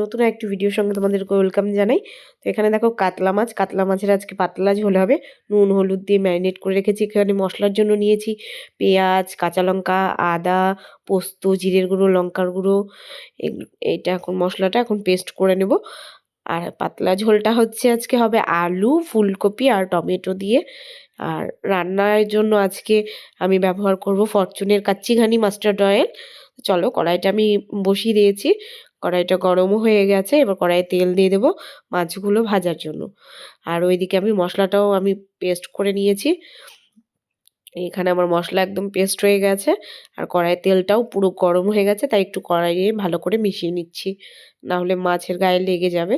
নতুন একটি ভিডিওর সঙ্গে তোমাদেরকে ওয়েলকাম জানাই। তো এখানে দেখো কাতলা মাছ, কাতলা মাছের আজকে পাতলা ঝোল হবে। নুন, হলুদ দিয়ে ম্যারিনেট করে রেখেছি, এখানে মশলার জন্য নিয়েছি পেঁয়াজ, কাঁচা লঙ্কা, আদা, পোস্ত, জিরের গুঁড়ো, লঙ্কার গুঁড়ো। এইটা এখন মশলাটা এখন পেস্ট করে নেব। আর পাতলা ঝোলটা হচ্ছে আজকে হবে আলু, ফুলকপি আর টমেটো দিয়ে। আর রান্নার জন্য আজকে আমি ব্যবহার করব ফরচুনের কাচ্চিঘানি মাস্টার্ড অয়েল চলো কড়াইটা আমি বসিয়ে দিয়েছি। কড়াইটা গরমও হয়ে গেছে, এবার কড়াইয়ে তেল দিয়ে দেবো মাছগুলো ভাজার জন্য। আর ওইদিকে আমি মশলাটাও আমি পেস্ট করে নিয়েছি। এখানে আমার মশলা একদম পেস্ট হয়ে গেছে, আর কড়াইয়ের তেলটাও পুরো গরম হয়ে গেছে, তাই একটু কড়াইয়ে ভালো করে মিশিয়ে নিচ্ছি। নাহলে মাছের গায়ে লেগে যাবে।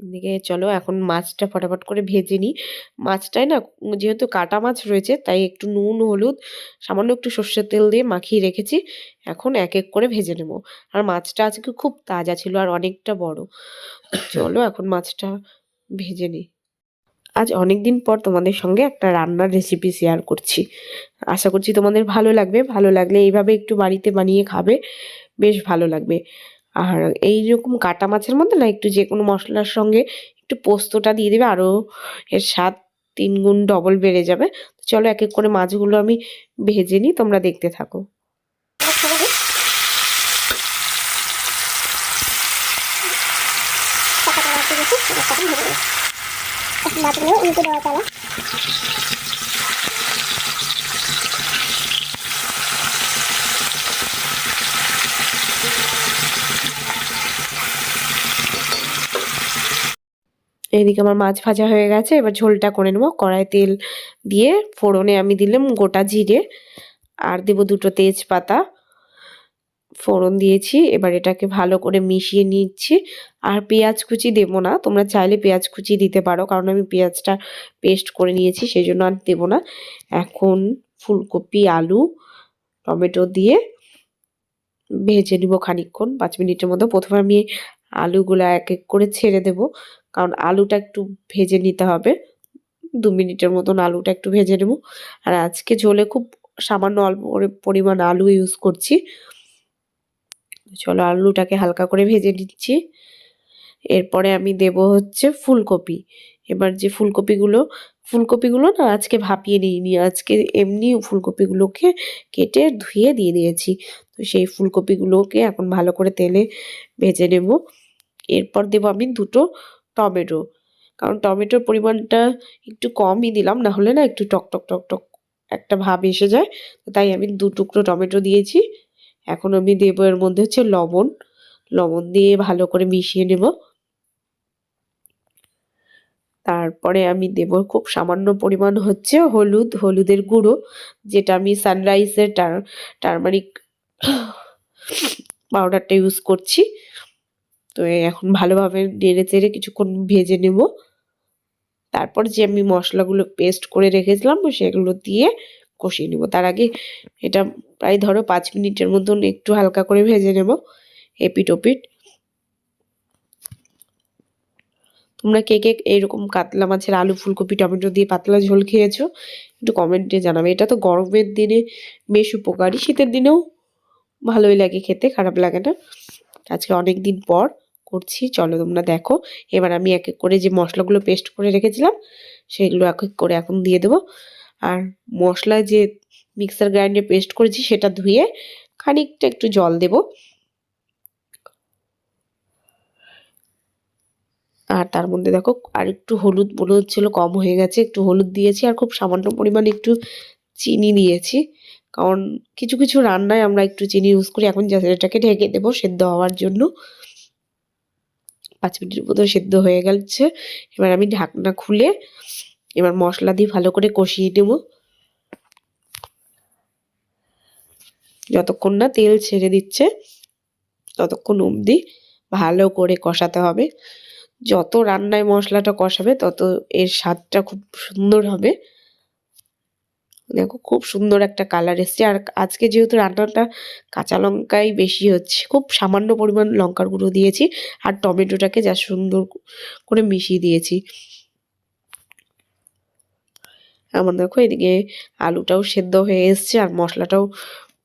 এদিকে চলো এখন মাছটা ফটাফট করে ভেজে নিই। মাছটায় না যেহেতু কাটা মাছ রয়েছে, তাই একটু নুন, হলুদ, সামান্য একটু সর্ষের তেল দিয়ে মাখিয়ে রেখেছি। এখন এক এক করে ভেজে নেব। আর মাছটা আজকে খুব তাজা ছিল আর অনেকটা বড়। চলো এখন মাছটা ভেজে নিই। আজ অনেক দিন পর তোমাদের সঙ্গে একটা রান্নার রেসিপি শেয়ার করছি। আশা করছি তোমাদের ভালো লাগবে। ভালো লাগলে এইভাবে একটু বাড়িতে বানিয়ে খাবে। বেশ ভালো লাগবে। আর এই রকম কাটা মাছের মধ্যে না, একটু যে কোনো মশলার সঙ্গে একটু পোস্তটা দিয়ে দেবে আরও এর স্বাদ তিন গুণ ডবল বেড়ে যাবে। চলো এক এক করে মাছগুলো আমি ভেজে নিই, তোমরা দেখতে থাকো। মাছগুলো উল্টে দেওয়া পালা এইদিকে আমার মাছ ভাজা হয়ে গেছে, এবার ঝোলটা করে নেব। কড়াই তেল দিয়ে ফোড়নে আমি দিলাম গোটা জিরে আর দেবো দুটো তেজপাতা। ফোড়ন দিয়েছি, এবার এটাকে ভালো করে মিশিয়ে নিচ্ছি। আর পেঁয়াজ কুচি দেবো না, তোমরা চাইলে পেঁয়াজ কুচি দিতে পারো, কারণ আমি পেঁয়াজটা পেস্ট করে নিয়েছি, সেই জন্য আর দেবো না। এখন ফুলকপি, আলু, টমেটো দিয়ে ভেজে নিব খানিকক্ষণ, পাঁচ মিনিটের মতো। প্রথমে আমি আলুগুলো এক এক করে ছেড়ে দেব। কারণ আলুটা একটু ভেজে নিতে হবে। দু মিনিটের মতন আলুটা একটু ভেজে নেব। আর আজকে ঝোলে খুব সামান্য অল্প পরিমাণ আলু ইউজ করছি। চলো আলুটাকে হালকা করে ভেজে নিচ্ছি। এরপরে আমি দেব হচ্ছে ফুলকপি। এবার যে ফুলকপিগুলো ফুলকপিগুলো না আজকে ভাপিয়ে নিইনি, আজকে এমনি ফুলকপিগুলোকে কেটে ধুয়ে দিয়ে দিয়েছি। সেই ফুলকপিগুলোকে এখন ভালো করে তেলে ভেজে নেব। এরপর দেবো আমি দুটো টমেটো। কারণ টমেটোর পরিমাণটা একটু কমই দিলাম, না হলে না একটু টক টক টক টক একটা ভাব এসে যায়। তাই আমি দু টুকরো টমেটো দিয়েছি। এখন আমি দেবো এর মধ্যে হচ্ছে লবণ। লবণ দিয়ে ভালো করে মিশিয়ে নেব। তারপরে আমি দেব খুব সামান্য পরিমাণ হচ্ছে হলুদ, হলুদের গুঁড়ো, যেটা আমি সানরাইজের টার টারমারিক পাউডারটা ইউজ করছি। তো এখন ভালোভাবে নেড়ে চেড়ে কিছুক্ষণ ভেজে নেব। তারপর যে আমি মশলাগুলো পেস্ট করে রেখেছিলাম সেগুলো দিয়ে কষিয়ে নেব। তার আগে এটা প্রায় ধরো পাঁচ মিনিটের মতন একটু হালকা করে ভেজে নেব এপিট ওপিট তোমরা কে কে এইরকম কাতলা মাছের আলু, ফুলকপি, টমেটো দিয়ে পাতলা ঝোল খেয়েছো, একটু কমেন্টে জানাবে। এটা তো গরমের দিনে বেশ উপকারী, শীতের দিনেও ভালোই লাগে খেতে, খারাপ লাগে না। আজকে অনেক দিন পর করছি, চলো তোমরা দেখো। এবার আমি এক এক করে যে মশলাগুলো পেস্ট করে রেখেছিলাম, সেগুলো এক এক করে এখন দিয়ে দেবো। আর মশলা যে মিক্সার গ্রাইন্ডারে পেস্ট করেছি, সেটা ধুয়ে খানিকটা একটু জল দেব। আর তার মধ্যে দেখো, আর একটু হলুদ মনে হচ্ছিল, কম হয়ে গেছে, একটু হলুদ দিয়েছি, আর খুব সামান্য পরিমাণে একটু চিনি দিয়েছি। কারণ কিছু কিছু রান্নায় আমরা একটু চিনি ইউজ করি। এখন জাস্ট ঢেকে দেবো সেদ্ধ হওয়ার জন্য। পাঁচ মিনিটের মতো সেদ্ধ হয়ে গেছে। এবার আমি ঢাকনা খুলে এবার মশলা দিয়ে ভালো করে কষিয়ে নেব। যতক্ষণ না তেল ছেড়ে দিচ্ছে, ততক্ষণ অবধি ভালো করে কষাতে হবে। যত রান্নায় মশলাটা কষাবে, তত এর স্বাদটা খুব সুন্দর হবে। দেখো খুব সুন্দর একটা কালার এসছে। আর আজকে যেহেতু রান্নাটা কাঁচা লঙ্কাই বেশি হচ্ছে, খুব সামান্য পরিমাণ লঙ্কার গুঁড়ো দিয়েছি আর টমেটোটাকে যা সুন্দর করে মিশিয়ে দিয়েছি। আমার দেখো এদিকে আলুটাও সেদ্ধ হয়ে এসছে আর মশলাটাও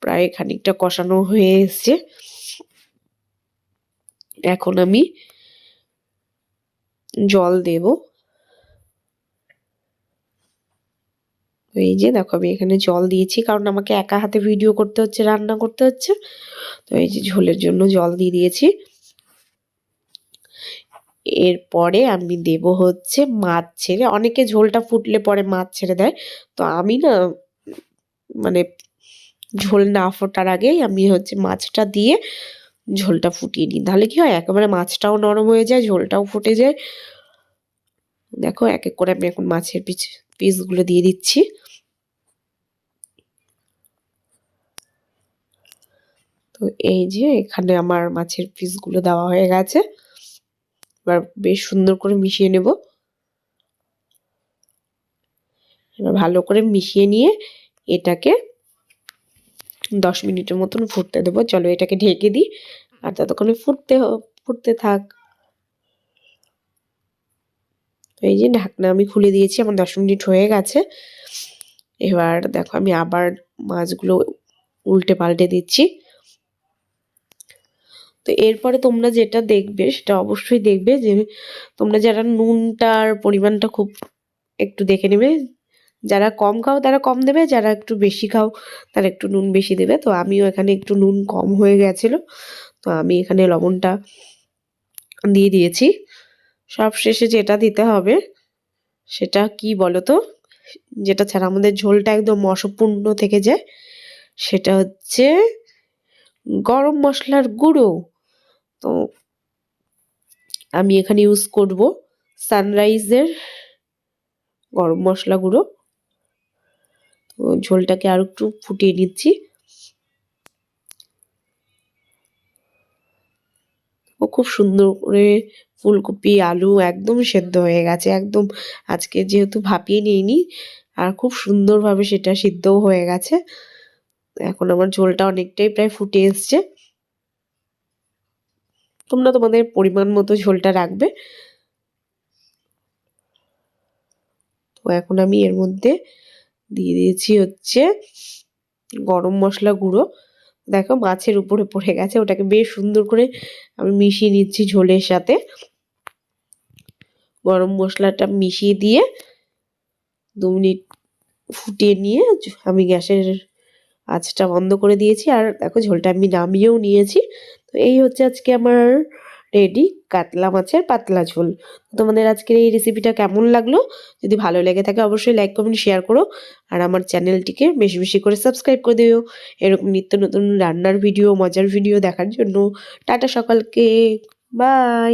প্রায় খানিকটা কষানো হয়ে এসছে। এখন আমি জল দেব। তো এই যে দেখো আমি এখানে জল দিয়েছি, কারণ আমাকে একা হাতে ভিডিও করতে হচ্ছে, রান্না করতে হচ্ছে। তো এই যে ঝোলের জন্য জল দিয়ে দিয়েছি। এরপরে আমি দেব হচ্ছে মাছ ছেড়ে, অনেকে ঝোলটা ফুটলে পরে মাছ ছেড়ে দেয়। তো আমি না মানে ঝোল না ফোটার আগেই আমি হচ্ছে মাছটা দিয়ে ঝোলটা ফুটিয়ে নিই। তাহলে কি হয়, একেবারে মাছটাও নরম হয়ে যায়, ঝোলটাও ফুটে যায়। দেখো, এক এক করে আমি এখন মাছের পিস পিসগুলো দিয়ে দিচ্ছি। তো এই যে এখানে আমার মাছের পিসগুলো দেওয়া হয়ে গেছে। এবার বেশ সুন্দর করে মিশিয়ে নেব। এবার ভালো করে মিশিয়ে নিয়ে এটাকে দশ মিনিটের মতন ফুটতে দেবো। চলো এটাকে ঢেকে দিই আর ততক্ষণে ফুটতে ফুটতে থাক। এই যে ঢাকনা আমি খুলে দিয়েছি, আমার দশ মিনিট হয়ে গেছে। এবার দেখো আমি আবার মাছগুলো উল্টে পাল্টে দিচ্ছি। তো এরপরে তোমরা যেটা দেখবে, সেটা অবশ্যই দেখবে যে তোমরা যারা নুনটার পরিমাণটা খুব একটু দেখে নেবে, যারা কম খাও তারা কম দেবে, যারা একটু বেশি খাও তারা একটু নুন বেশি দেবে। তো আমিও এখানে একটু নুন কম হয়ে গেছিল, তো আমি এখানে লবণটা দিয়ে দিয়েছি। সব শেষে যেটা দিতে হবে, সেটা কি বলো তো যেটা ছাড়া আমাদের ঝোলটা একদম অসম্পূর্ণ থেকে যায়, সেটা হচ্ছে গরম মশলার গুঁড়ো। তো আমি এখানে ইউজ করব সানরাইজের গরম মশলা গুঁড়ো। তো ঝোলটাকে আর একটু ফুটিয়ে নিচ্ছি। ও খুব সুন্দর করে ফুলকপি, আলু একদম সেদ্ধ হয়ে গেছে, একদম আজকে যেহেতু ভাপিয়ে নিইনি, আর খুব সুন্দরভাবে সেটা সিদ্ধও হয়ে গেছে। এখন আমার ঝোলটা অনেকটাই প্রায় ফুটে এসছে। তোমরা তোমাদের পরিমাণ মতো ঝোলটা রাখবে। তো এখন আমি এর মধ্যে দিয়ে দিয়েছি হচ্ছে গরম মশলা গুঁড়ো। দেখো মাছের উপরে পড়ে গেছে, ওটাকে বেশ সুন্দর করে আমি মিশিয়ে নিচ্ছি ঝোলের সাথে। গরম মশলাটা মিশিয়ে দিয়ে দু মিনিট ফুটিয়ে নিয়ে আমি গ্যাসের আঁচটা বন্ধ করে দিয়েছি। আর দেখো ঝোলটা আমি নামিয়েও নিয়েছি। এই হচ্ছে আজকে আমার রেডি কাতলা মাছের পাতলা ঝোল। তোমাদের আজকের এই রেসিপিটা কেমন লাগল? যদি ভালো লেগে থাকে অবশ্যই লাইক কমেন্ট শেয়ার করো। আর আমার চ্যানেলটিকে বেশি বেশি করে সাবস্ক্রাইব করে দিও। এরকম নিত্য নতুন রান্নার ভিডিও মজার ভিডিও দেখার জন্য। টাটা সকালকে। বাই